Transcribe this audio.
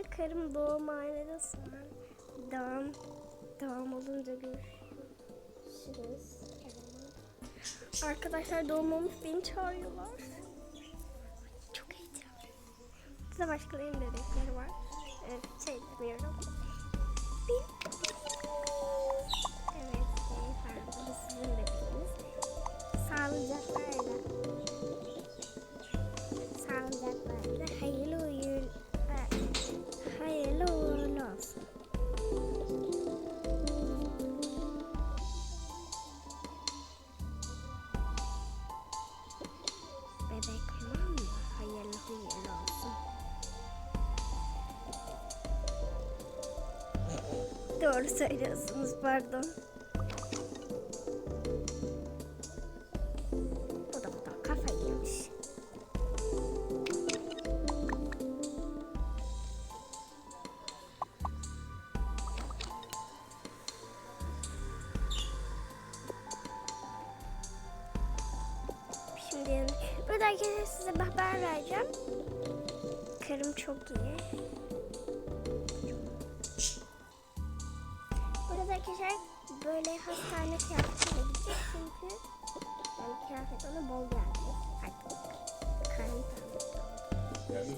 Karım doğumhanede şu an. Doğum, doğum olunca görüşürüz. Arkadaşlar doğum olmuş beni çağırıyorlar. Çok heyecanlı. Size başkalarının bebekleri var. Evet, şey bilmiyorum. Bin. Evet, beyefendi. Sizin. Sağlıcakla öyle. Sağlıcakla Hayırlı hayırlı olsun. Doğru söylüyorsunuz pardon. herkese size haber vereceğim. Karım çok iyi. Burada arkadaşlar böyle hastane kıyafetine gidecek çünkü yani kıyafet ona bol geldi. Artık karım tamam. Yani